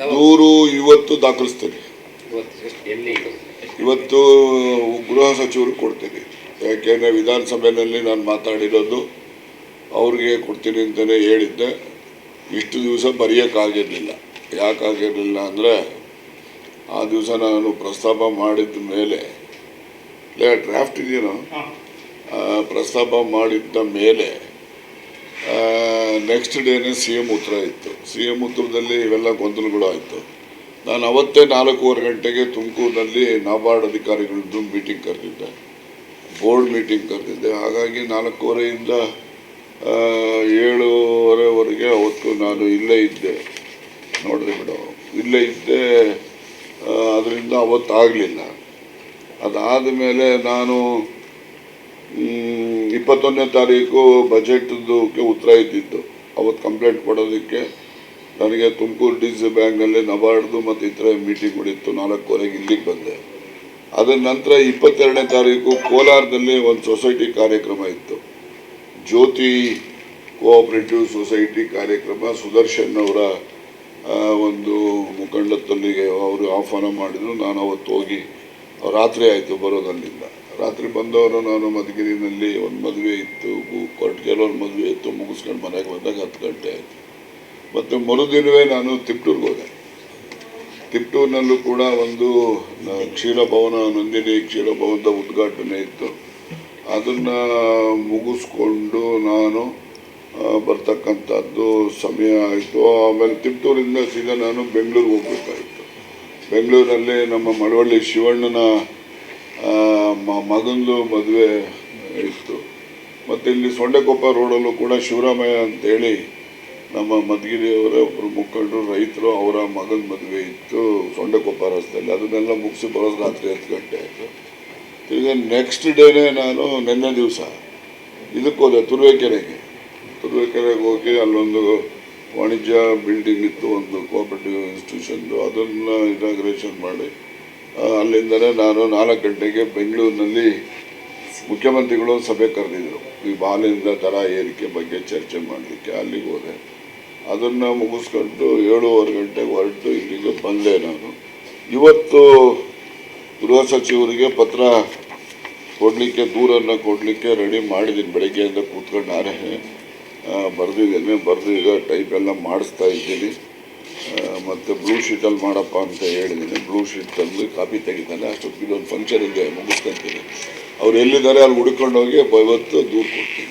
ದೂರು ಇವತ್ತು ದಾಖಲಿಸ್ತೇನೆ. ಇವತ್ತು ಎಷ್ಟು? ಎಲ್ಲಿ ಇವತ್ತು ಗೃಹ ಸಚಿವರು ಕೊಡ್ತೀನಿ. ಯಾಕೆಂದರೆ ವಿಧಾನಸಭೆಯಲ್ಲಿ ನಾನು ಮಾತಾಡಿರೋದು ಅವ್ರಿಗೆ ಕೊಡ್ತೀನಿ ಅಂತಲೇ ಹೇಳಿದ್ದೆ. ಇಷ್ಟು ದಿವಸ ಬರೆಯೋಕ್ಕಾಗಿರಲಿಲ್ಲ. ಯಾಕಾಗಿರಲಿಲ್ಲ ಅಂದರೆ ಆ ದಿವಸ ನಾನು ಪ್ರಸ್ತಾಪ ಮಾಡಿದ ಮೇಲೆ ಲೇ ಡ್ರಾಫ್ಟ್ ಇದೆಯೋ ಆ, ಪ್ರಸ್ತಾಪ ಮಾಡಿದ್ದ ಮೇಲೆ ನೆಕ್ಸ್ಟ್ ಡೇನೇ ಸಿ ಎಂ ಉತ್ತರ ಇತ್ತು. ಸಿ ಎಂ ಉತ್ತರದಲ್ಲಿ ಇವೆಲ್ಲ ಗೊಂದಲಗಳು ಆಯಿತು ನಾನು ಅವತ್ತೇ ನಾಲ್ಕೂವರೆ ಗಂಟೆಗೆ ತುಮಕೂರಿನಲ್ಲಿ ನಾಬಾರ್ಡ್ ಅಧಿಕಾರಿಗಳದ್ದು ಮೀಟಿಂಗ್ ಕರೆದಿದ್ದೆ. ಬೋರ್ಡ್ ಮೀಟಿಂಗ್ ಕರೆದಿದ್ದೆ. ಹಾಗಾಗಿ ನಾಲ್ಕೂವರೆಯಿಂದ ಏಳೂವರೆವರೆಗೆ ಅವತ್ತು ನಾನು ಇಲ್ಲೇ ಇದ್ದೆ. ನೋಡಿದೆ ಬಿಡು. ಇಲ್ಲೇ ಇದ್ದೆ ಅದರಿಂದ ಅವತ್ತು ಆಗಲಿಲ್ಲ ಅದಾದ ಮೇಲೆ ನಾನು ಇಪ್ಪತ್ತೊಂದನೇ ತಾರೀಕು ಬಜೆಟ್ದಕ್ಕೆ ಉತ್ತರ ಇದ್ದಿದ್ದು ಅವತ್ತು ಕಂಪ್ಲೇಂಟ್ ಕೊಡೋದಕ್ಕೆ ನನಗೆ ತುಮಕೂರು ಡಿ ಸಿ ಬ್ಯಾಂಕಲ್ಲಿ ನಬಾರ್ಡ್ದು ಮತ್ತು ಇತರ ಮೀಟಿಂಗ್ ಕೊಡಿತ್ತು ನಾಲ್ಕೂವರೆಗೆ ಇಲ್ಲಿಗೆ ಬಂದೆ. ಅದರ ನಂತರ ಇಪ್ಪತ್ತೆರಡನೇ ತಾರೀಕು ಕೋಲಾರದಲ್ಲಿ ಒಂದು ಸೊಸೈಟಿ ಕಾರ್ಯಕ್ರಮ ಇತ್ತು. ಜ್ಯೋತಿ ಕೋಆಪರೇಟಿವ್ ಸೊಸೈಟಿ ಕಾರ್ಯಕ್ರಮ. ಸುದರ್ಶನ್ ಅವರ ಒಂದು ಮುಖಂಡತ್ವಲ್ಲಿಗೆ ಅವರು ಆಹ್ವಾನ ಮಾಡಿದರು. ನಾನು ಅವತ್ತು ಹೋಗಿ ರಾತ್ರಿ ಆಯಿತು ಬರೋದಲ್ಲಿಂದ. ರಾತ್ರಿ ಬಂದವರು ನಾನು ಮಧುಗಿರಿನಲ್ಲಿ, ಒಂದು ಮದುವೆ ಇತ್ತು ಕೊಟ್ಟ ಕೆಲವರು ಮದುವೆ ಇತ್ತು, ಮುಗಿಸ್ಕೊಂಡು ಮನೆಗೆ ಬಂದಾಗ ಹತ್ತು ಗಂಟೆ ಆಯಿತು. ಮತ್ತು ಮರುದಿನವೇ ನಾನು ತಿಪ್ಟೂರ್ಗೆ ಹೋದೆ. ತಿಪ್ಟೂರಿನಲ್ಲೂ ಕೂಡ ಒಂದು ಕ್ಷೀರಭವನ ನಂದಿನಿ ಕ್ಷೀರಭವನದ ಉದ್ಘಾಟನೆ ಇತ್ತು. ಅದನ್ನು ಮುಗಿಸ್ಕೊಂಡು ನಾನು ಬರ್ತಕ್ಕಂಥದ್ದು ಸಮಯ ಆಯಿತು. ಆಮೇಲೆ ತಿಪ್ಟೂರಿಂದ ಸೀದಾ ನಾನು ಬೆಂಗಳೂರಿಗೆ ಹೋಗ್ಬೇಕಾಯಿತು. ಬೆಂಗಳೂರಲ್ಲಿ ನಮ್ಮ ಮಳವಳ್ಳಿ ಶಿವಣ್ಣನ ಮಗಂದು ಮದುವೆ ಇತ್ತು. ಮತ್ತು ಇಲ್ಲಿ ಸೊಂಡೆಕೊಪ್ಪ ರೋಡಲ್ಲೂ ಕೂಡ ಶಿವರಾಮಯ್ಯ ಅಂತೇಳಿ ನಮ್ಮ ಮಧುಗಿರಿಯವರ ಒಬ್ಬರು ಮುಖಂಡರು, ರೈತರು ಅವರ ಮಗನ ಮದುವೆ ಇತ್ತು ಸೊಂಡೆಕೊಪ್ಪ ರಸ್ತೆಯಲ್ಲಿ. ಅದನ್ನೆಲ್ಲ ಮುಗಿಸಿ ಬರೋದು ರಾತ್ರಿ ಹತ್ತು ಗಂಟೆ ಆಯಿತು. ತಿರ್ಗಿ ನೆಕ್ಸ್ಟ್ ಡೇನೇ ನಾನು ನಿನ್ನೆ ದಿವಸ ಇದಕ್ಕೆ ಹೋದೆ ತುರುವೇಕೆರೆಗೆ. ತುರುವೇಕೆರೆಗೆ ಹೋಗಿ ಅಲ್ಲೊಂದು ವಾಣಿಜ್ಯ ಬಿಲ್ಡಿಂಗ್ ಇತ್ತು ಒಂದು ಕೋಆಪರೇಟಿವ್ ಇನ್ಸ್ಟಿಟ್ಯೂಷನ್ದು ಅದನ್ನು ಇನಾಗ್ರೇಷನ್ ಮಾಡಿ. ಅಲ್ಲಿಂದಲೇ ನಾನು ನಾಲ್ಕು ಗಂಟೆಗೆ ಬೆಂಗಳೂರಿನಲ್ಲಿ ಮುಖ್ಯಮಂತ್ರಿಗಳು ಸಭೆ ಕರೆದಿದ್ದರು ಈ ಬಾಲಿನಿಂದ ದರ ಏರಿಕೆ ಬಗ್ಗೆ ಚರ್ಚೆ ಮಾಡಲಿಕ್ಕೆ ಅಲ್ಲಿಗೆ ಹೋದೆ. ಅದನ್ನು ಮುಗಿಸ್ಕೊಂಡು ಏಳೂವರೆ ಗಂಟೆಗೆ ಹೊರಟು ಇಲ್ಲಿಗೆ ಬಂದೆ ನಾನು. ಇವತ್ತು ಗೃಹ ಸಚಿವರಿಗೆ ಪತ್ರ ಕೊಡಲಿಕ್ಕೆ, ದೂರನ್ನು ಕೊಡಲಿಕ್ಕೆ ರೆಡಿ ಮಾಡಿದ್ದೀನಿ ಬೆಳಗ್ಗೆಯಿಂದ ಕೂತ್ಕೊಂಡು ನಾನೇ ಬರೆದಿದ್ದೇನೆ ಬರೆದು ಈಗ ಟೈಪ್ ಎಲ್ಲ ಮಾಡಿಸ್ತಾ ಇದ್ದೀನಿ ಮತ್ತು ಬ್ಲೂ ಶೀಟಲ್ಲಿ ಮಾಡಪ್ಪ ಅಂತ ಹೇಳಿದ್ದೀನಿ ಬ್ಲೂ ಶೀಟ್ ತಂದು ಕಾಪಿ ತೆಗಿತಾನೆ ಅಷ್ಟೊತ್ತಿಗೆ ಒಂದು ಫಂಕ್ಷನ್ ಇದೆ ಮುಗಿಸ್ಕೊಂತೀನಿ ಅವ್ರು ಎಲ್ಲಿದ್ದಾರೆ ಅಲ್ಲಿ ಹುಡ್ಕೊಂಡು ಹೋಗಿ ಇವತ್ತು ದೂರ ಕೊಡ್ತೀನಿ.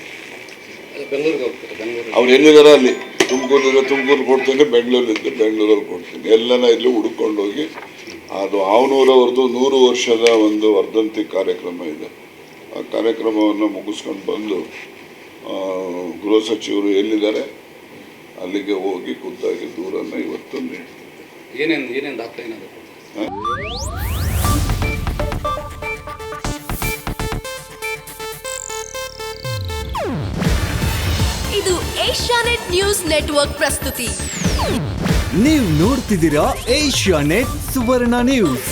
ಅವ್ರು ಎಲ್ಲಿದ್ದಾರೆ ಅಲ್ಲಿ? ತುಮಕೂರಿದ್ರೆ ತುಮಕೂರು ಕೊಡ್ತೀನಿ ಬೆಂಗಳೂರಿದ್ದರೆ ಬೆಂಗಳೂರಲ್ಲಿ ಕೊಡ್ತೀನಿ. ಎಲ್ಲನ ಇಲ್ಲಿ ಹುಡ್ಕೊಂಡು ಹೋಗಿ ಅದು ಆವನೂರವ್ರದ್ದು ನೂರು ವರ್ಷದ ಒಂದು ವರ್ಧಂತಿ ಕಾರ್ಯಕ್ರಮ ಇದೆ. ಆ ಕಾರ್ಯಕ್ರಮವನ್ನು ಮುಗಿಸ್ಕೊಂಡು ಬಂದು ಗೃಹ ಸಚಿವರು ಎಲ್ಲಿದ್ದಾರೆ? ಅಲ್ಲಿಗೆ ಹೋಗಿ ಖುದ್ದಾಗಿ ದೂರನ್ನು ಇವತ್ತು ಏನೇನು ಏನೇನು ದಾಖಲೆ ಇದು ಏಷ್ಯಾನೆಟ್ ನ್ಯೂಸ್ ನೆಟ್ವರ್ಕ್ ಪ್ರಸ್ತುತಿ. ನೀವು ನೋಡ್ತಿದ್ದೀರಾ ಏಷ್ಯಾ ನೆಟ್ ಸುವರ್ಣ ನ್ಯೂಸ್.